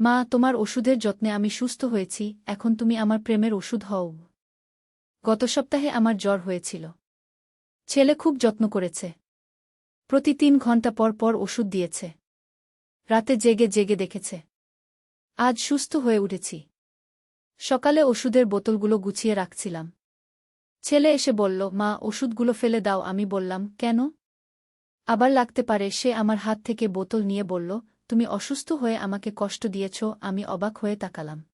মা, তোমার ওষুধের যত্নে আমি সুস্থ হয়েছি, এখন তুমি আমার প্রেমের ওষুধ হও। গত সপ্তাহে আমার জ্বর হয়েছিল। ছেলে খুব যত্ন করেছে। প্রতি তিন ঘণ্টা পর পর ওষুধ দিয়েছে। রাতে জেগে জেগে দেখেছে। আজ সুস্থ হয়ে উঠেছি। সকালে ওষুধের বোতলগুলো গুছিয়ে রাখছিলাম। ছেলে এসে বলল, মা, ওষুধগুলো ফেলে দাও। আমি বললাম, কেন? আবার লাগতে পারে সে আমার হাত থেকে বোতল নিয়ে বলল তুমি অসুস্থ হয়ে আমাকে কষ্ট দিয়েছ, আমি অবাক হয়ে তাকালাম।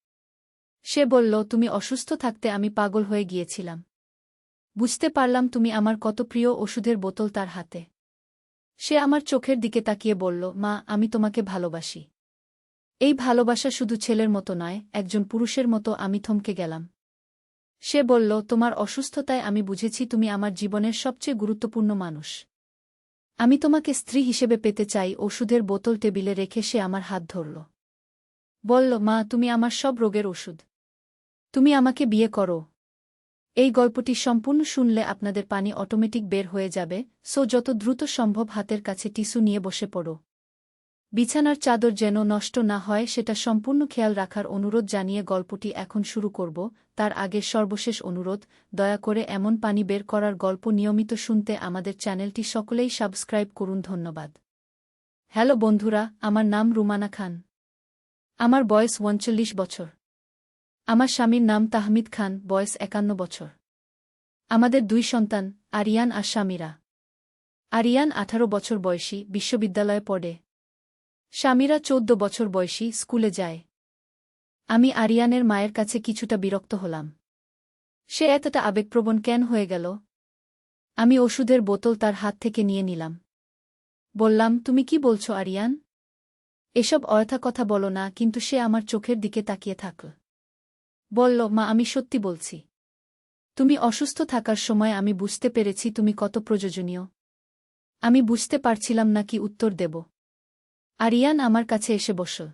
সে বলল, তুমি অসুস্থ থাকতে আমি পাগল হয়ে গিয়েছিলাম। বুঝতে পারলাম তুমি আমার কত প্রিয় ওষুধের বোতল তার হাতে। সে আমার চোখের দিকে তাকিয়ে বলল, মা, আমি তোমাকে ভালোবাসি। এই ভালোবাসা শুধু ছেলের মতো নয়, একজন পুরুষের মতো আমি থমকে গেলাম। সে বলল, তোমার অসুস্থতায় আমি বুঝেছি তুমি আমার জীবনের সবচেয়ে গুরুত্বপূর্ণ মানুষ। আমি তোমাকে স্ত্রী হিসেবে পেতে চাই, ওষুধের বোতল টেবিলে রেখে সে আমার হাত ধরল। বলল, মা, তুমি আমার সব রোগের ওষুধ। তুমি আমাকে বিয়ে করো। এই গল্পটি সম্পূর্ণ শুনলে আপনাদের পানি অটোমেটিক বের হয়ে যাবে, সো যত দ্রুত সম্ভব হাতের কাছে টিস্যু নিয়ে বসে পড়ো। বিছানার চাদর যেন নষ্ট না হয়, সেটা সম্পূর্ণ খেয়াল রাখার অনুরোধ জানিয়ে গল্পটি এখন শুরু করব। তার আগে সর্বশেষ অনুরোধ, দয়া করে এমন পানি বের করার গল্প নিয়মিত শুনতে আমাদের চ্যানেলটি সকলেই সাবস্ক্রাইব করুন, ধন্যবাদ। হ্যালো বন্ধুরা, আমার নাম রুমানা খান। আমার বয়স উনচল্লিশ বছর। আমার স্বামীর নাম তাহমিদ খান, বয়স একান্ন বছর। আমাদের দুই সন্তান, আরিয়ান আর স্বামীরা আরিয়ান আঠারো বছর বয়সী, বিশ্ববিদ্যালয়ে পড়ে। স্বামীরা চোদ্দ বছর বয়সী স্কুলে যায়। আমি আরিয়ানের মায়ের কাছে কিছুটা বিরক্ত হলাম। সে এতটা আবেগপ্রবণ কেন হয়ে গেল? আমি ওষুধের বোতল তার হাত থেকে নিয়ে নিলাম। বললাম, তুমি কি বলছো, আরিয়ান? এসব অয়থা কথা বলো না, কিন্তু সে আমার চোখের দিকে তাকিয়ে থাকল বলল, মা, আমি সত্যি বলছি। তুমি অসুস্থ থাকার সময় আমি বুঝতে পেরেছি তুমি কত প্রয়োজনীয়। আমি বুঝতে পারছিলাম না কি উত্তর দেব। আরিয়ান আমার কাছে এসে বসল।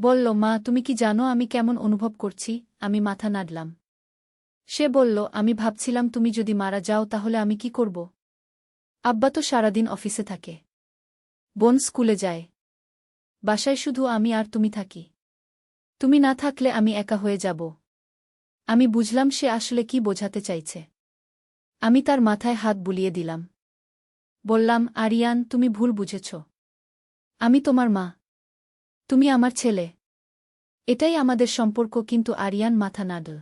বলল, মা, তুমি কি জানো আমি কেমন অনুভব করছি? আমি মাথা নাড়লাম। সে বলল, আমি ভাবছিলাম তুমি যদি মারা যাও তাহলে আমি কি করব? আব্বা তো সারাদিন অফিসে থাকে। বোন স্কুলে যায়। বাসায় শুধু আমি আর তুমি থাকি। তুমি না থাকলে আমি একা হয়ে যাব। আমি বুঝলাম সে আসলে কি বোঝাতে চাইছে। আমি তার মাথায় হাত বুলিয়ে দিলাম। বললাম, আরিয়ান, তুমি ভুল বুঝেছ। আমি তোমার মা। তুমি আমার ছেলে। এটাই আমাদের সম্পর্ক, কিন্তু আরিয়ান মাথা নাডল।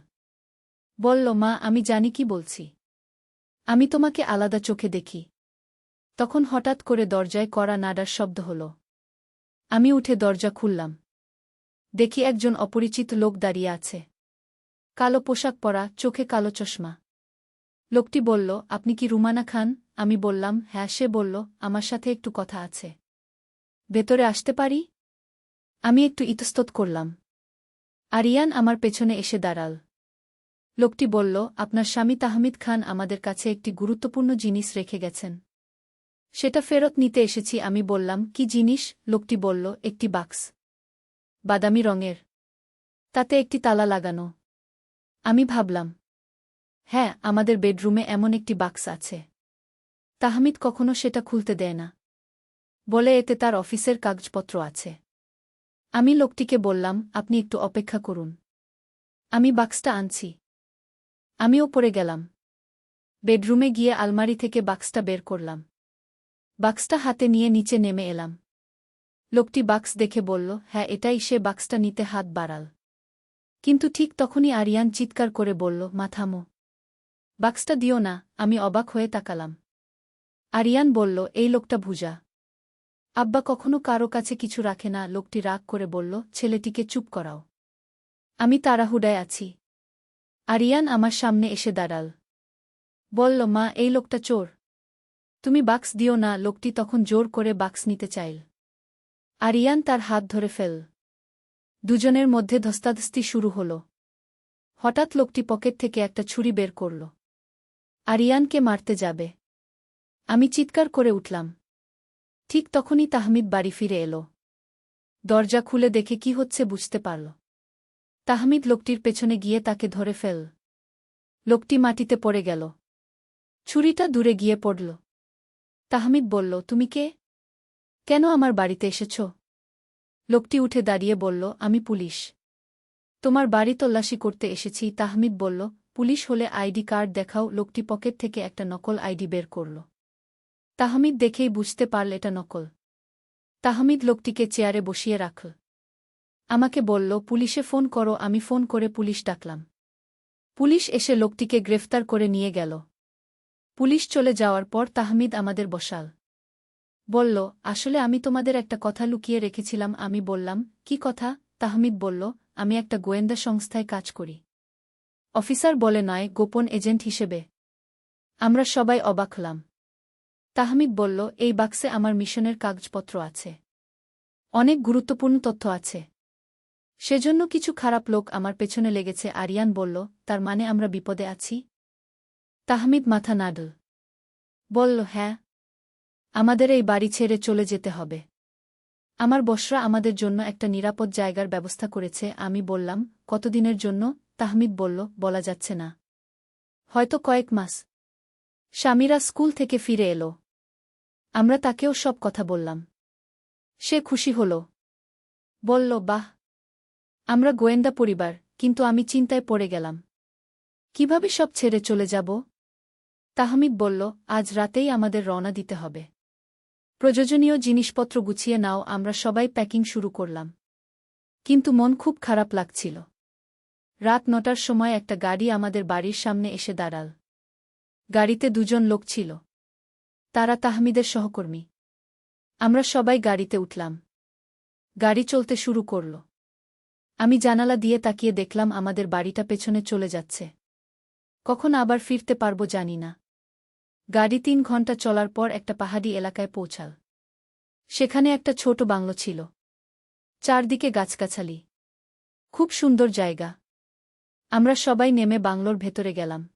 বলল, মা, আমি জানি কি বলছি। আমি তোমাকে আলাদা চোখে দেখি। তখন হঠাৎ করে দরজায় কড়া নাডার শব্দ হল। আমি উঠে দরজা খুললাম। দেখি একজন অপরিচিত লোক দাঁড়িয়ে আছে। কালো পোশাক পরা, চোখে কালো চশমা। লোকটি বলল, আপনি কি রুমানা খান? আমি বললাম হ্যাঁ। সে বলল, আমার সাথে একটু কথা আছে। ভেতরে আসতে পারি? আমি একটু ইতস্তত করলাম। আরিয়ান আমার পেছনে এসে দাঁড়াল। লোকটি বলল, আপনার স্বামী তাহমিদ খান আমাদের কাছে একটি গুরুত্বপূর্ণ জিনিস রেখে গেছেন। সেটা ফেরত নিতে এসেছি। আমি বললাম, কি জিনিস? লোকটি বলল, একটি বাক্স। বাদামি রঙের। তাতে একটি তালা লাগানো। আমি ভাবলাম হ্যাঁ আমাদের বেডরুমে এমন একটি বাক্স আছে। তাহমিদ কখনো সেটা খুলতে দেয় না। বলে এতে তার অফিসের কাগজপত্র আছে। আমি লোকটিকে বললাম, আপনি একটু অপেক্ষা করুন। আমি বাক্সটা আনছি। আমিও পড়ে গেলাম। বেডরুমে গিয়ে আলমারি থেকে বাক্সটা বের করলাম। বাক্সটা হাতে নিয়ে নিচে নেমে এলাম। লোকটি বাক্স দেখে বলল হ্যাঁ এটাই সে বাক্সটা নিতে হাত বাড়াল। কিন্তু ঠিক তখনই আরিয়ান চিৎকার করে বলল মাথামো বাক্সটা দিও না, আমি অবাক হয়ে তাকালাম। আরিয়ান বলল, এই লোকটা ভুজা। আব্বা কখনো কারও কাছে কিছু রাখে না, লোকটি রাগ করে বলল, ছেলেটিকে চুপ করাও। আমি তাড়াহুডায় আছি। আরিয়ান আমার সামনে এসে দাঁড়াল। বলল, মা, এই লোকটা চোর। তুমি বাক্স দিও না। লোকটি তখন জোর করে বাক্স নিতে চাইল। আরিয়ান তার হাত ধরে ফেল। দুজনের মধ্যে ধস্তাধস্তি শুরু হল। হঠাৎ লোকটি পকেট থেকে একটা ছুরি বের করল। আরিয়ানকে মারতে যাবে। আমি চিৎকার করে উঠলাম। ঠিক তখনই তাহমিদ বাড়ি ফিরে এল। দরজা খুলে দেখে কি হচ্ছে বুঝতে পারল। তাহমিদ লোকটির পেছনে গিয়ে তাকে ধরে ফেল। লোকটি মাটিতে পড়ে গেল। ছুরিটা দূরে গিয়ে পড়ল। তাহমিদ বলল, তুমি কে? কেন আমার বাড়িতে এসেছ? লোকটি উঠে দাঁড়িয়ে বলল, আমি পুলিশ। তোমার বাড়ি তল্লাশি করতে এসেছি। তাহমিদ বলল, পুলিশ হলে আইডি কার্ড দেখাও। লোকটি পকেট থেকে একটা নকল আইডি বের করল। তাহমিদ দেখেই বুঝতে পারল এটা নকল। তাহমিদ লোকটিকে চেয়ারে বসিয়ে রাখল। আমাকে বলল, পুলিশে ফোন করো, আমি ফোন করে পুলিশ ডাকলাম। পুলিশ এসে লোকটিকে গ্রেফতার করে নিয়ে গেল। পুলিশ চলে যাওয়ার পর তাহমিদ আমাদের বসাল। বলল, আসলে আমি তোমাদের একটা কথা লুকিয়ে রেখেছিলাম। আমি বললাম, কি কথা? তাহমিদ বলল, আমি একটা গোয়েন্দা সংস্থায় কাজ করি। অফিসার বলে নয়, গোপন এজেন্ট হিসেবে। আমরা সবাই অবাক হলাম। তাহমিদ বলল, এই বাক্সে আমার মিশনের কাগজপত্র আছে। অনেক গুরুত্বপূর্ণ তথ্য আছে। সেজন্য কিছু খারাপ লোক আমার পেছনে লেগেছে। আরিয়ান বলল, তার মানে আমরা বিপদে আছি? তাহমিদ মাথা নাডল। বলল হ্যাঁ আমাদের এই বাড়ি ছেড়ে চলে যেতে হবে। আমার বসরা আমাদের জন্য একটা নিরাপদ জায়গার ব্যবস্থা করেছে। আমি বললাম, কতদিনের জন্য? তাহমিদ বলল, বলা যাচ্ছে না। হয়তো কয়েক মাস। স্বামীরা স্কুল থেকে ফিরে এলো। আমরা তাকেও সব কথা বললাম। সে খুশি হল। বলল, বাহ, আমরা গোয়েন্দা পরিবার, কিন্তু আমি চিন্তায় পড়ে গেলাম। কীভাবে সব ছেড়ে চলে যাব? তাহমিদ বলল, আজ রাতেই আমাদের রওনা দিতে হবে। প্রয়োজনীয় জিনিসপত্র গুছিয়ে নাও, আমরা সবাই প্যাকিং শুরু করলাম। কিন্তু মন খুব খারাপ লাগছিল। রাত নটার সময় একটা গাড়ি আমাদের বাড়ির সামনে এসে দাঁড়াল। গাড়িতে দুজন লোক ছিল। তারা তাহমিদের সহকর্মী। আমরা সবাই গাড়িতে উঠলাম। গাড়ি চলতে শুরু করল। আমি জানালা দিয়ে তাকিয়ে দেখলাম আমাদের বাড়িটা পেছনে চলে যাচ্ছে। কখন আবার ফিরতে পারব জানি না। গাড়ি তিন ঘণ্টা চলার পর একটা পাহাড়ি এলাকায় পৌঁছাল। সেখানে একটা ছোট বাংলো ছিল। চারদিকে গাছগাছালি। খুব সুন্দর জায়গা। আমরা সবাই নেমে বাংলোর ভেতরে গেলাম।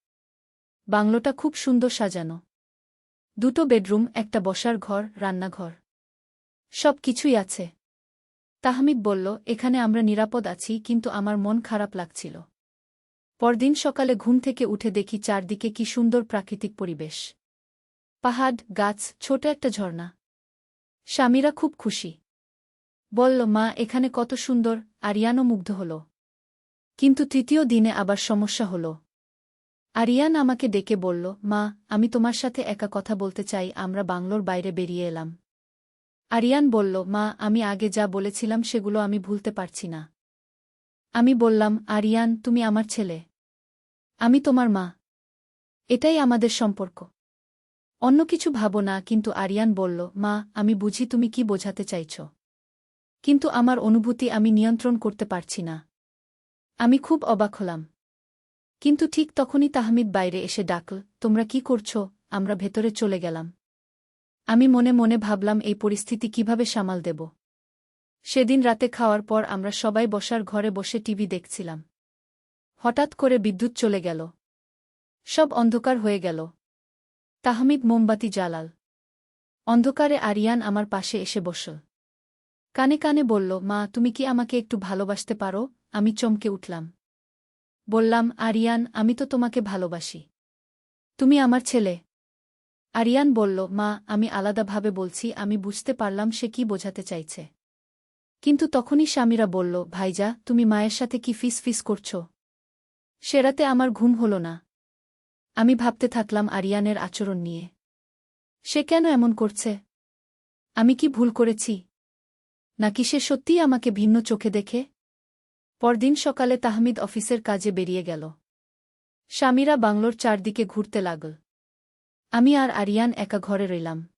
বাংলোটা খুব সুন্দর সাজানো। দুটো বেডরুম, একটা বসার ঘর, রান্নাঘর। সব কিছুই আছে। তাহমিদ বলল, এখানে আমরা নিরাপদ আছি, কিন্তু আমার মন খারাপ লাগছিল। পরদিন সকালে ঘুম থেকে উঠে দেখি চারদিকে কি সুন্দর প্রাকৃতিক পরিবেশ। পাহাড়, গাছ, ছোট একটা ঝর্ণা। স্বামীরা খুব খুশি। বলল, মা, এখানে কত সুন্দর, আরিয়ানও মুগ্ধ হল। কিন্তু তৃতীয় দিনে আবার সমস্যা হল। আরিয়ান আমাকে ডেকে বলল, মা, আমি তোমার সাথে একা কথা বলতে চাই, আমরা বাংলোর বাইরে বেরিয়ে এলাম। আরিয়ান বলল, মা, আমি আগে যা বলেছিলাম সেগুলো আমি ভুলতে পারছি না। আমি বললাম, আরিয়ান, তুমি আমার ছেলে। আমি তোমার মা। এটাই আমাদের সম্পর্ক। অন্য কিছু ভাবো না। কিন্তু আরিয়ান বলল, মা, আমি বুঝি তুমি কি বোঝাতে চাইছ। কিন্তু আমার অনুভূতি আমি নিয়ন্ত্রণ করতে পারছি না। আমি খুব অবাক হলাম। কিন্তু ঠিক তখনই তাহমিদ বাইরে এসে ডাকল তোমরা কি করছ? আমরা ভেতরে চলে গেলাম। আমি মনে মনে ভাবলাম, এই পরিস্থিতি কীভাবে সামাল দেব। সেদিন রাতে খাওয়ার পর আমরা সবাই বসার ঘরে বসে টিভি দেখছিলাম। হঠাৎ করে বিদ্যুৎ চলে গেল। সব অন্ধকার হয়ে গেল। তাহমিদ মোমবাতি জ্বালাল। অন্ধকারে আরিয়ান আমার পাশে এসে বসল। কানে কানে বলল, মা, তুমি কি আমাকে একটু ভালোবাসতে পারো? আমি চমকে উঠলাম। বললাম, আরিয়ান, আমি তো তোমাকে ভালোবাসি। তুমি আমার ছেলে। আরিয়ান বলল, মা, আমি আলাদাভাবে বলছি, আমি বুঝতে পারলাম সে কি বোঝাতে চাইছে। কিন্তু তখনই স্বামীরা বলল, ভাইজা, তুমি মায়ের সাথে কি ফিস ফিস করছ? সেরাতে আমার ঘুম হল না। আমি ভাবতে থাকলাম আরিয়ানের আচরণ নিয়ে। সে কেন এমন করছে? আমি কি ভুল করেছি? নাকি সে সত্যিই আমাকে ভিন্ন চোখে দেখে? পরদিন সকালে তাহমিদ অফিসের কাজে বেরিয়ে গেল। স্বামীরা বাংলোর চারদিকে ঘুরতে লাগল। আমি আর আরিয়ান একা ঘরে রইলাম।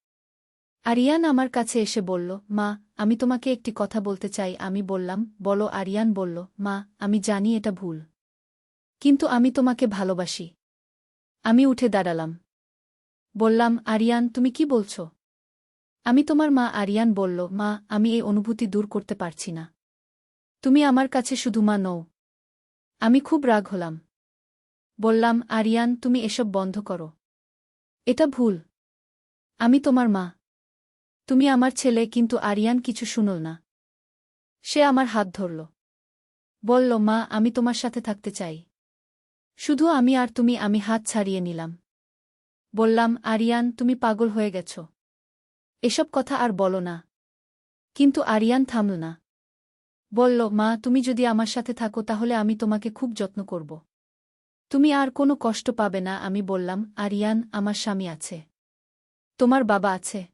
আরিয়ান আমার কাছে এসে বলল, মা, আমি তোমাকে একটি কথা বলতে চাই। আমি বললাম, বলো। আরিয়ান বলল, মা, আমি জানি এটা ভুল। কিন্তু আমি তোমাকে ভালোবাসি। আমি উঠে দাঁড়ালাম। বললাম, আরিয়ান, তুমি কি বলছ? আমি তোমার মা আরিয়ান বলল, মা, আমি এই অনুভূতি দূর করতে পারছি না। তুমি আমার কাছে শুধু মা নও। আমি খুব রাগ হলাম। বললাম, আরিয়ান, তুমি এসব বন্ধ করো। এটা ভুল। আমি তোমার মা। তুমি আমার ছেলে, কিন্তু আরিয়ান কিছু শুনল না। সে আমার হাত ধরল। বলল, মা, আমি তোমার সাথে থাকতে চাই। শুধু আমি আর তুমি, আমি হাত ছাড়িয়ে নিলাম। বললাম, আরিয়ান, তুমি পাগল হয়ে গেছ। এসব কথা আর বলো না। কিন্তু আরিয়ান থামল না। বলল, মা, তুমি যদি আমার সাথে থাকো, তাহলে আমি তোমাকে খুব যত্ন করব। তুমি আর কোনো কষ্ট পাবে না, আমি বললাম, আরিয়ান, আমার স্বামী আছে। তোমার বাবা আছে।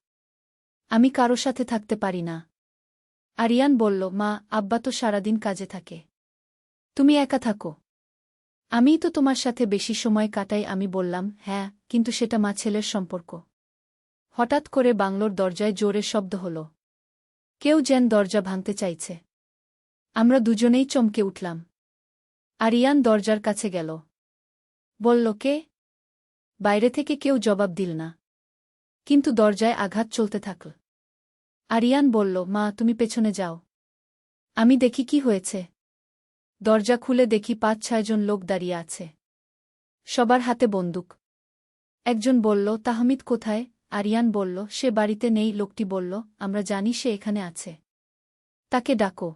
আমি কারও সাথে থাকতে পারি না। আরিয়ান বলল, মা, আব্বা তো সারাদিন কাজে থাকে। তুমি একা থাকো। আমিই তো তোমার সাথে বেশি সময় কাটাই, আমি বললাম হ্যাঁ কিন্তু সেটা মা ছেলের সম্পর্ক। হঠাৎ করে বাংলোর দরজায় জোরে শব্দ হল। কেউ যেন দরজা ভাঙতে চাইছে। আমরা দুজনেই চমকে উঠলাম। আরিয়ান দরজার কাছে গেল। বলল, কে? বাইরে থেকে কেউ জবাব দিল না। কিন্তু দরজায় আঘাত চলতে থাকল। আরিয়ান বলল, মা, তুমি পেছনে যাও। আমি দেখি কি হয়েছে। দরজা খুলে দেখি পাঁচ ছয়জন লোক দাঁড়িয়ে আছে। সবার হাতে বন্দুক। একজন বলল, তাহমিদ কোথায়? আরিয়ান বলল, সে বাড়িতে নেই। লোকটি বলল, আমরা জানি সে এখানে আছে। তাকে ডাকো।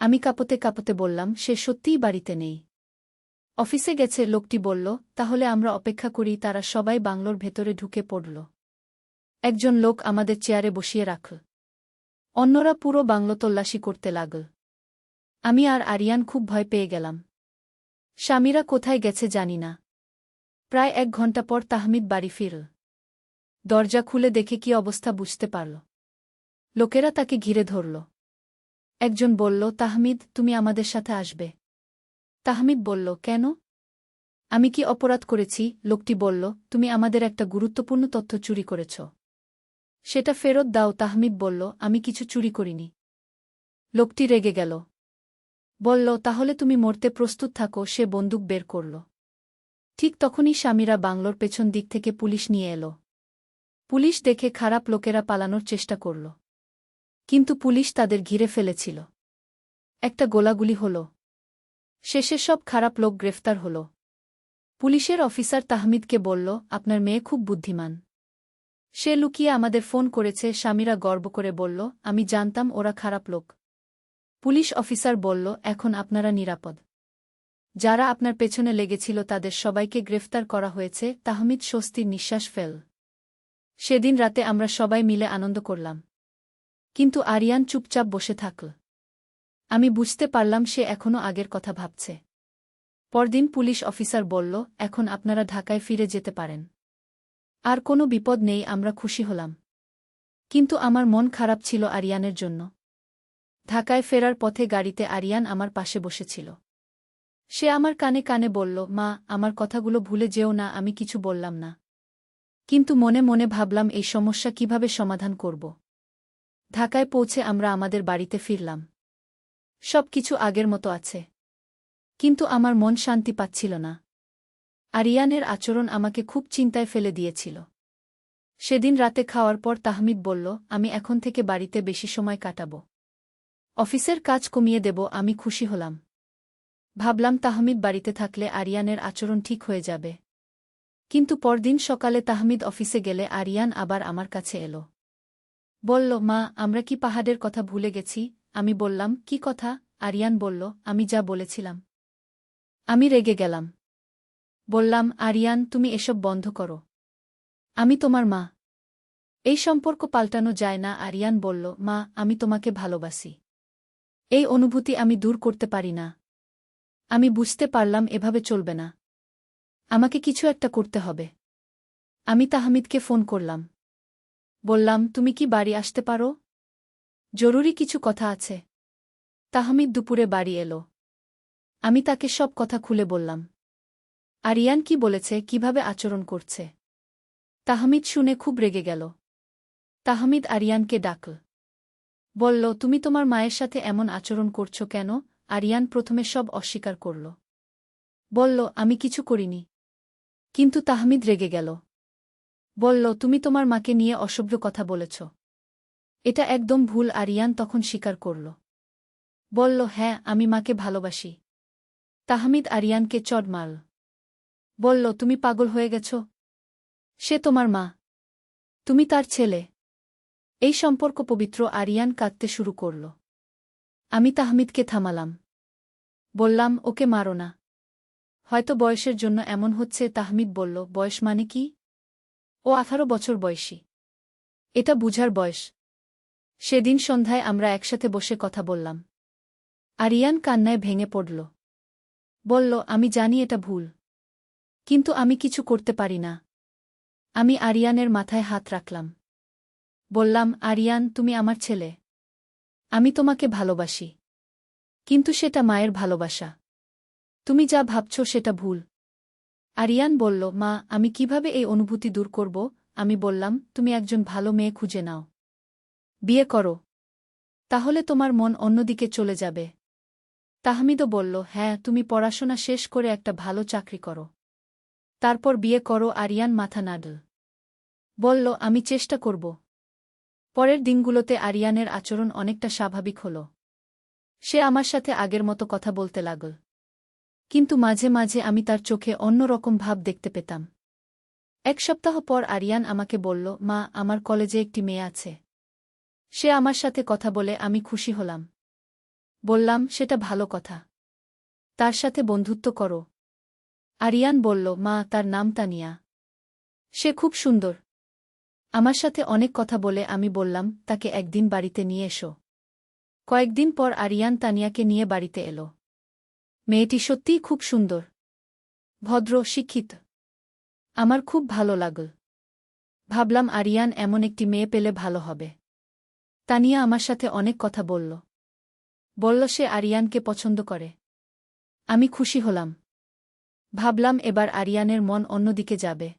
আমি কাঁপতে কাঁপতে বললাম, সে সত্যিই বাড়িতে নেই। অফিসে গেছে, লোকটি বলল, তাহলে আমরা অপেক্ষা করি, তারা সবাই বাংলোর ভেতরে ঢুকে পড়ল। একজন লোক আমাদের চেয়ারে বসিয়ে রাখল অন্যরা পুরো বাংলো তল্লাশি করতে লাগল। আমি আর আরিয়ান খুব ভয় পেয়ে গেলাম। স্বামীরা কোথায় গেছে জানি না। প্রায় এক ঘণ্টা পর তাহমিদ বাড়ি ফিরল। দরজা খুলে দেখে কি অবস্থা বুঝতে পারল। লোকেরা তাকে ঘিরে ধরল। একজন বলল, তাহমিদ, তুমি আমাদের সাথে আসবে। তাহমিদ বলল, কেন? আমি কি অপরাধ করেছি? লোকটি বলল, তুমি আমাদের একটা গুরুত্বপূর্ণ তথ্য চুরি করেছ। সেটা ফেরত দাও, তাহমিদ বলল, আমি কিছু চুরি করিনি। লোকটি রেগে গেল। বলল, তাহলে তুমি মরতে প্রস্তুত থাকো, সে বন্দুক বের করল। ঠিক তখনই স্বামীরা বাংলোর পেছন দিক থেকে পুলিশ নিয়ে এলো। পুলিশ দেখে খারাপ লোকেরা পালানোর চেষ্টা করল। কিন্তু পুলিশ তাদের ঘিরে ফেলেছিল। একটা গোলাগুলি হল। শেষে সব খারাপ লোক গ্রেফতার হল। পুলিশের অফিসার তাহমিদকে বলল, আপনার মেয়ে খুব বুদ্ধিমান। সে লুকিয়ে আমাদের ফোন করেছে, স্বামীরা গর্ব করে বলল, আমি জানতাম ওরা খারাপ লোক। পুলিশ অফিসার বলল, এখন আপনারা নিরাপদ। যারা আপনার পেছনে লেগেছিল তাদের সবাইকে গ্রেফতার করা হয়েছে। তাহমিদ স্বস্তির নিঃশ্বাস ফেল। সেদিন রাতে আমরা সবাই মিলে আনন্দ করলাম। কিন্তু আরিয়ান চুপচাপ বসে থাকল। আমি বুঝতে পারলাম সে এখনও আগের কথা ভাবছে। পরদিন পুলিশ অফিসার বলল, এখন আপনারা ঢাকায় ফিরে যেতে পারেন। আর কোনো বিপদ নেই, আমরা খুশি হলাম। কিন্তু আমার মন খারাপ ছিল আরিয়ানের জন্য। ঢাকায় ফেরার পথে গাড়িতে আরিয়ান আমার পাশে বসেছিল। সে আমার কানে কানে বলল, মা, আমার কথাগুলো ভুলে যেও না, আমি কিছু বললাম না। কিন্তু মনে মনে ভাবলাম, এই সমস্যা কীভাবে সমাধান করব? ঢাকায় পৌঁছে আমরা আমাদের বাড়িতে ফিরলাম। সব কিছু আগের মতো আছে। কিন্তু আমার মন শান্তি পাচ্ছিল না। আরিয়ানের আচরণ আমাকে খুব চিন্তায় ফেলে দিয়েছিল। সেদিন রাতে খাওয়ার পর তাহমিদ বলল, আমি এখন থেকে বাড়িতে বেশি সময় কাটাব। অফিসের কাজ কমিয়ে দেব, আমি খুশি হলাম। ভাবলাম তাহমিদ বাড়িতে থাকলে আরিয়ানের আচরণ ঠিক হয়ে যাবে। কিন্তু পরদিন সকালে তাহমিদ অফিসে গেলে আরিয়ান আবার আমার কাছে এলো। বলল, মা, আমরা কি পাহাড়ের কথা ভুলে গেছি? আমি বললাম, কি কথা? আরিয়ান বলল, আমি যা বলেছিলাম, আমি রেগে গেলাম। বললাম, আরিয়ান, তুমি এসব বন্ধ করো। আমি তোমার মা। এই সম্পর্ক পাল্টানো যায় না। আরিয়ান বলল, মা, আমি তোমাকে ভালোবাসি। এই অনুভূতি আমি দূর করতে পারি না। আমি বুঝতে পারলাম, এভাবে চলবে না। আমাকে কিছু একটা করতে হবে। আমি তাহমিদকে ফোন করলাম। বললাম, তুমি কি বাড়ি আসতে পারো? জরুরি কিছু কথা আছে। তাহমিদ দুপুরে বাড়ি এলো। আমি তাকে সব কথা খুলে বললাম। আরিয়ান কি বলেছে, কীভাবে আচরণ করছে? তাহমিদ শুনে খুব রেগে গেল। তাহমিদ আরিয়ানকে ডাকল বলল, তুমি তোমার মায়ের সাথে এমন আচরণ করছ কেন? আরিয়ান প্রথমে সব অস্বীকার করল। বলল, আমি কিছু করিনি। কিন্তু তাহমিদ রেগে গেল। বলল, তুমি তোমার মাকে নিয়ে অসভ্য কথা বলেছ। এটা একদম ভুল, আরিয়ান তখন স্বীকার করল। বলল হ্যাঁ আমি মাকে ভালোবাসি। তাহমিদ আরিয়ানকে চড মারল। বলল, তুমি পাগল হয়ে গেছ। সে তোমার মা। তুমি তার ছেলে। এই সম্পর্ক পবিত্র আরিয়ান কাঁদতে শুরু করল। আমি তাহমিদকে থামালাম। বললাম, ওকে মারো না। হয়তো বয়সের জন্য এমন হচ্ছে, তাহমিদ বলল, বয়স মানে কি? ও আঠারো বছর বয়সী। এটা বুঝার বয়স। সেদিন সন্ধ্যায় আমরা একসাথে বসে কথা বললাম। আরিয়ান কান্নায় ভেঙে পড়ল। বলল, আমি জানি এটা ভুল। কিন্তু আমি কিছু করতে পারি না। আমি আরিয়ানের মাথায় হাত রাখলাম। বললাম, আরিয়ান, তুমি আমার ছেলে। আমি তোমাকে ভালোবাসি। কিন্তু সেটা মায়ের ভালোবাসা। তুমি যা ভাবছ সেটা ভুল। আরিয়ান বলল, মা, আমি কীভাবে এই অনুভূতি দূর করব? আমি বললাম, তুমি একজন ভালো মেয়ে খুঁজে নাও। বিয়ে করো। তাহলে তোমার মন অন্যদিকে চলে যাবে। তাহমিদও বলল হ্যাঁ তুমি পড়াশোনা শেষ করে একটা ভালো চাকরি করো। তারপর বিয়ে করো। আরিয়ান মাথা নাডল। বলল, আমি চেষ্টা করব। পরের দিনগুলোতে আরিয়ানের আচরণ অনেকটা স্বাভাবিক হল। সে আমার সাথে আগের মতো কথা বলতে লাগল। কিন্তু মাঝে মাঝে আমি তার চোখে অন্যরকম ভাব দেখতে পেতাম। এক সপ্তাহ পর আরিয়ান আমাকে বলল, মা, আমার কলেজে একটি মেয়ে আছে। সে আমার সাথে কথা বলে আমি খুশি হলাম। বললাম, সেটা ভালো কথা। তার সাথে বন্ধুত্ব করো। আরিয়ান বলল, মা, তার নাম তানিয়া। সে খুব সুন্দর। আমার সাথে অনেক কথা বলে আমি বললাম, তাকে একদিন বাড়িতে নিয়ে এসো। কয়েকদিন পর আরিয়ান তানিয়াকে নিয়ে বাড়িতে এলো। মেয়েটি সত্যিই খুব সুন্দর। ভদ্র, শিক্ষিত। আমার খুব ভালো লাগল। ভাবলাম আরিয়ান এমন একটি মেয়ে পেলে ভালো হবে। তানিয়া আমার সাথে অনেক কথা বলল। বলল সে আরিয়ানকে পছন্দ করে। আমি খুশি হলাম। ভাবলাম এবার আরিয়ানের মন অন্যদিকে যাবে।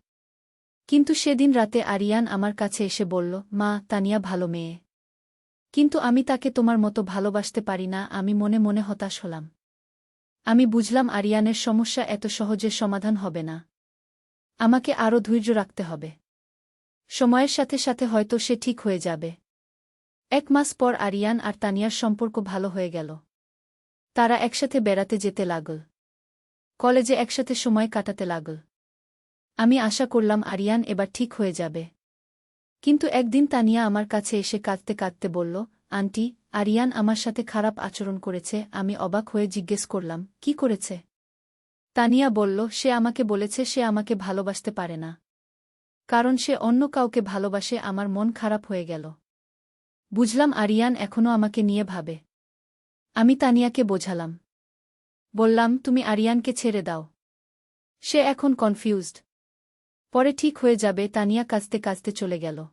কিন্তু সেদিন রাতে আরিয়ান আমার কাছে এসে বলল, মা, তানিয়া ভালো মেয়ে। কিন্তু আমি তাকে তোমার মতো ভালোবাসতে পারি না, আমি মনে মনে হতাশ হলাম। আমি বুঝলাম আরিয়ানের সমস্যা এত সহজে সমাধান হবে না। আমাকে আরও ধৈর্য রাখতে হবে। সময়ের সাথে সাথে হয়তো সে ঠিক হয়ে যাবে। এক মাস পর আরিয়ান আর তানিয়ার সম্পর্ক ভালো হয়ে গেল। তারা একসাথে বেড়াতে যেতে লাগল। কলেজে একসাথে সময় কাটাতে লাগল। আমি আশা করলাম আরিয়ান এবার ঠিক হয়ে যাবে। কিন্তু একদিন তানিয়া আমার কাছে এসে কাঁদতে কাঁদতে বলল, আন্টি আরিয়ান আমার সাথে খারাপ আচরণ করেছে, আমি অবাক হয়ে জিজ্ঞেস করলাম, কি করেছে? তানিয়া বলল, সে আমাকে বলেছে সে আমাকে ভালোবাসতে পারে না। কারণ সে অন্য কাউকে ভালোবাসে, আমার মন খারাপ হয়ে গেল। বুঝলাম আরিয়ান এখনও আমাকে নিয়ে ভাবে। আমি তানিয়াকে বোঝালাম। বললাম, তুমি আরিয়ানকে ছেড়ে দাও। সে এখন কনফিউজড পরে ঠিক হয়ে যাবে, তানিয়া কাঁচতে কাঁচতে চলে গেল।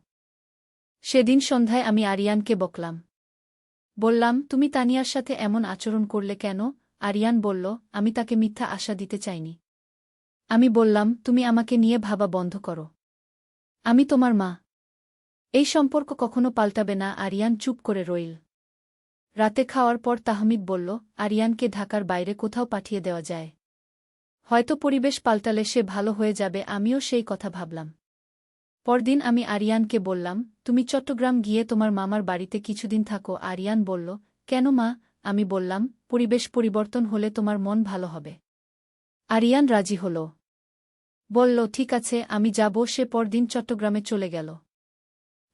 সেদিন সন্ধ্যায় আমি আরিয়ানকে বকলাম। বললাম, তুমি তানিয়ার সাথে এমন আচরণ করলে কেন? আরিয়ান বলল, আমি তাকে মিথ্যা আশা দিতে চাইনি। আমি বললাম, তুমি আমাকে নিয়ে ভাবা বন্ধ করো। আমি তোমার মা। এই সম্পর্ক কখনো পাল্টাবে না। আরিয়ান চুপ করে রইল। রাতে খাওয়ার পর তাহমিদ বলল, আরিয়ানকে ঢাকার বাইরে কোথাও পাঠিয়ে দেওয়া যায়। হয়তো পরিবেশ পাল্টালে সে ভালো হয়ে যাবে। আমিও সেই কথা ভাবলাম। পরদিন আমি আরিয়ানকে বললাম, তুমি চট্টগ্রাম গিয়ে তোমার মামার বাড়িতে কিছুদিন থাকো। আরিয়ান বলল, কেন মা? আমি বললাম, পরিবেশ পরিবর্তন হলে তোমার মন ভালো হবে। আরিয়ান রাজি হল। বলল, ঠিক আছে, আমি যাব। সে পরদিন চট্টগ্রামে চলে গেল।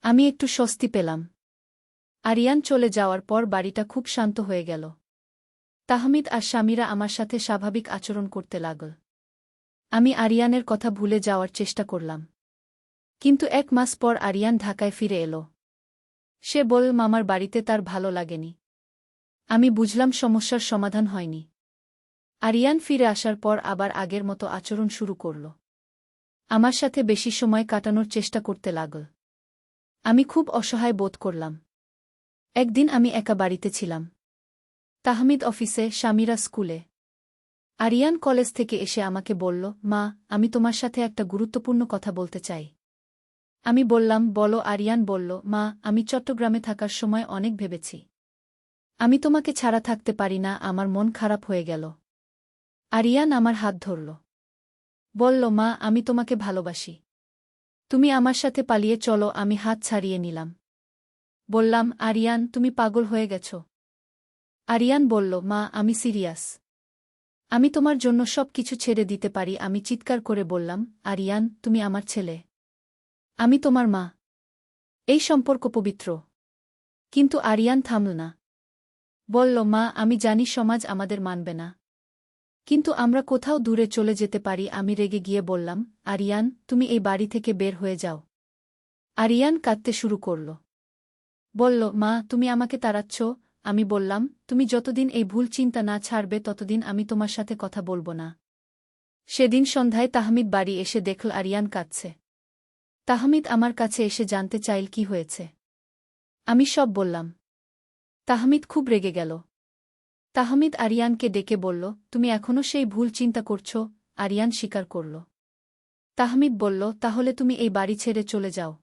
আমি একটু স্বস্তি পেলাম। আরিয়ান চলে যাওয়ার পর বাড়িটা খুব শান্ত হয়ে গেল। তাহমিদ আর স্বামীরা আমার সাথে স্বাভাবিক আচরণ করতে লাগল। আমি আরিয়ানের কথা ভুলে যাওয়ার চেষ্টা করলাম। কিন্তু এক মাস পর আরিয়ান ঢাকায় ফিরে এলো। সে বল মামার বাড়িতে তার ভালো লাগেনি। আমি বুঝলাম সমস্যার সমাধান হয়নি আরিয়ান ফিরে আসার পর আবার আগের মতো আচরণ শুরু করল। আমার সাথে বেশি সময় কাটানোর চেষ্টা করতে লাগল। আমি খুব অসহায় বোধ করলাম। একদিন আমি একা বাড়িতে ছিলাম। তাহমিদ অফিসে, স্বামীরা স্কুলে। আরিয়ান কলেজ থেকে এসে আমাকে বলল, মা, আমি তোমার সাথে একটা গুরুত্বপূর্ণ কথা বলতে চাই। আমি বললাম, বলো, আরিয়ান বলল, মা, আমি চট্টগ্রামে থাকার সময় অনেক ভেবেছি। আমি তোমাকে ছাড়া থাকতে পারি না, আমার মন খারাপ হয়ে গেল। আরিয়ান আমার হাত ধরল। বলল, মা, আমি তোমাকে ভালোবাসি। তুমি আমার সাথে পালিয়ে চলো, আমি হাত ছাড়িয়ে নিলাম। বললাম, আরিয়ান, তুমি পাগল হয়ে গেছ। আরিয়ান বলল, মা, আমি সিরিয়াস। আমি তোমার জন্য সব কিছু ছেড়ে দিতে পারি। আমি চিৎকার করে বললাম, আরিয়ান, তুমি আমার ছেলে। আমি তোমার মা। এই সম্পর্ক পবিত্র। কিন্তু আরিয়ান থামল না। বলল, মা, আমি জানি সমাজ আমাদের মানবে না। কিন্তু আমরা কোথাও দূরে চলে যেতে পারি, আমি রেগে গিয়ে বললাম, আরিয়ান, তুমি এই বাড়ি থেকে বের হয়ে যাও। আরিয়ান কাঁদতে শুরু করল। বলল, মা, তুমি আমাকে তাড়াচ্ছ? আমি বললাম, তুমি যতদিন এই ভুল চিন্তা না ছাড়বে, ততদিন আমি তোমার সাথে কথা বলব না। সেদিন সন্ধ্যায় তাহমিদ বাড়ি এসে দেখল আরিয়ান কাঁদছে। তাহমিদ আমার কাছে এসে জানতে চাইল কি হয়েছে। আমি সব বললাম। তাহমিদ খুব রেগে গেল। তাহমিদ আরিয়ানকে ডেকে বলল, তুমি এখনও সেই ভুল চিন্তা করছ? আরিয়ান স্বীকার করল। তাহমিদ বলল, তাহলে তুমি এই বাড়ি ছেড়ে চলে যাও।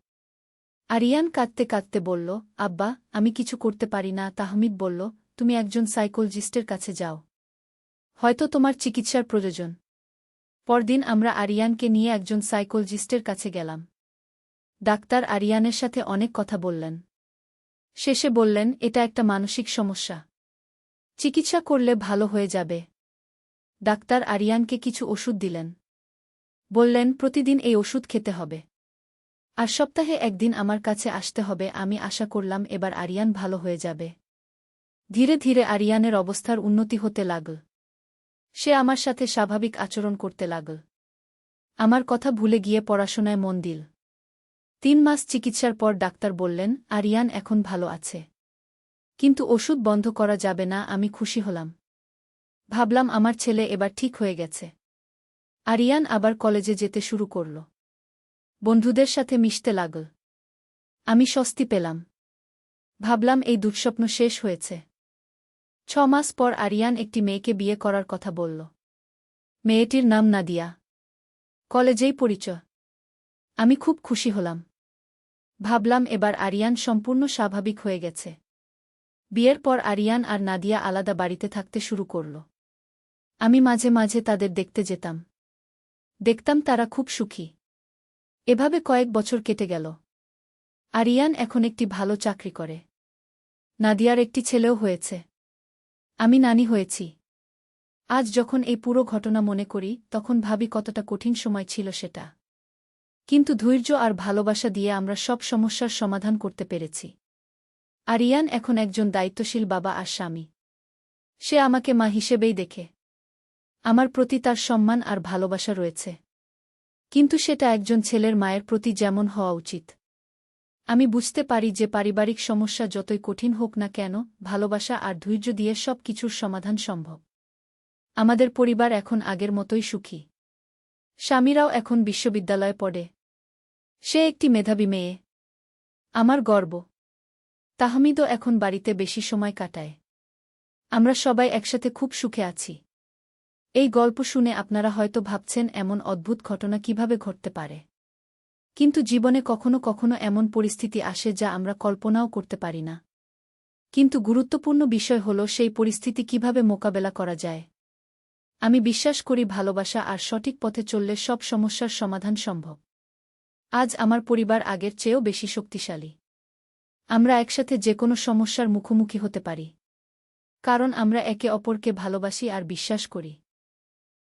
আরিয়ান কাঁদতে কাঁদতে বলল, আব্বা, আমি কিছু করতে পারি না। তাহমিদ বলল, তুমি একজন সাইকোলজিস্টের কাছে যাও। হয়তো তোমার চিকিৎসার প্রয়োজন। পরদিন আমরা আরিয়ানকে নিয়ে একজন সাইকোলজিস্টের কাছে গেলাম। ডাক্তার আরিয়ানের সাথে অনেক কথা বললেন। শেষে বললেন, এটা একটা মানসিক সমস্যা। চিকিৎসা করলে ভালো হয়ে যাবে। ডাক্তার আরিয়ানকে কিছু ওষুধ দিলেন। বললেন, প্রতিদিন এই ওষুধ খেতে হবে। আর সপ্তাহে একদিন আমার কাছে আসতে হবে, আমি আশা করলাম এবার আরিয়ান ভালো হয়ে যাবে। ধীরে ধীরে আরিয়ানের অবস্থার উন্নতি হতে লাগল। সে আমার সাথে স্বাভাবিক আচরণ করতে লাগল। আমার কথা ভুলে গিয়ে পড়াশোনায় মন দিল। তিন মাস চিকিৎসার পর ডাক্তার বললেন, আরিয়ান এখন ভালো আছে। কিন্তু ওষুধ বন্ধ করা যাবে না, আমি খুশি হলাম। ভাবলাম আমার ছেলে এবার ঠিক হয়ে গেছে। আরিয়ান আবার কলেজে যেতে শুরু করল। বন্ধুদের সাথে মিশতে লাগল। আমি স্বস্তি পেলাম। ভাবলাম এই দুঃস্বপ্ন শেষ হয়েছে। ছ মাস পর আরিয়ান একটি মেয়েকে বিয়ে করার কথা বলল। মেয়েটির নাম নাদিয়া। কলেজেই পরিচয়। আমি খুব খুশি হলাম। ভাবলাম এবার আরিয়ান সম্পূর্ণ স্বাভাবিক হয়ে গেছে। বিয়ের পর আরিয়ান আর নাদিয়া আলাদা বাড়িতে থাকতে শুরু করল। আমি মাঝে মাঝে তাদের দেখতে যেতাম। দেখতাম তারা খুব সুখী। এভাবে কয়েক বছর কেটে গেল। আরিয়ান এখন একটি ভালো চাকরি করে। নাদিয়ার একটি ছেলেও হয়েছে। আমি নানি হয়েছি। আজ যখন এই পুরো ঘটনা মনে করি, তখন ভাবি কতটা কঠিন সময় ছিল সেটা। কিন্তু ধৈর্য আর ভালোবাসা দিয়ে আমরা সব সমস্যার সমাধান করতে পেরেছি। আরিয়ান এখন একজন দায়িত্বশীল বাবা আর স্বামী। সে আমাকে মা হিসেবেই দেখে। আমার প্রতি তার সম্মান আর ভালোবাসা রয়েছে। কিন্তু সেটা একজন ছেলের মায়ের প্রতি যেমন হওয়া উচিত। আমি বুঝতে পারি যে পারিবারিক সমস্যা যতই কঠিন হোক না কেন, ভালোবাসা আর ধৈর্য দিয়ে সব কিছুর সমাধান সম্ভব। আমাদের পরিবার এখন আগের মতোই সুখী। স্বামীরাও এখন বিশ্ববিদ্যালয়ে পড়ে। সে একটি মেধাবী মেয়ে। আমার গর্ব। তাহমিদও এখন বাড়িতে বেশি সময় কাটায়। আমরা সবাই একসাথে খুব সুখে আছি। এই গল্প শুনে আপনারা হয়তো ভাবছেন, এমন অদ্ভুত ঘটনা কীভাবে ঘটতে পারে? কিন্তু জীবনে কখনো কখনো এমন পরিস্থিতি আসে যা আমরা কল্পনাও করতে পারি না। কিন্তু গুরুত্বপূর্ণ বিষয় হল, সেই পরিস্থিতি কীভাবে মোকাবেলা করা যায়। আমি বিশ্বাস করি ভালোবাসা আর সঠিক পথে চললে সব সমস্যার সমাধান সম্ভব। আজ আমার পরিবার আগের চেয়েও বেশি শক্তিশালী। আমরা একসাথে যে কোনো সমস্যার মুখোমুখি হতে পারি। কারণ আমরা একে অপরকে ভালোবাসি আর বিশ্বাস করি।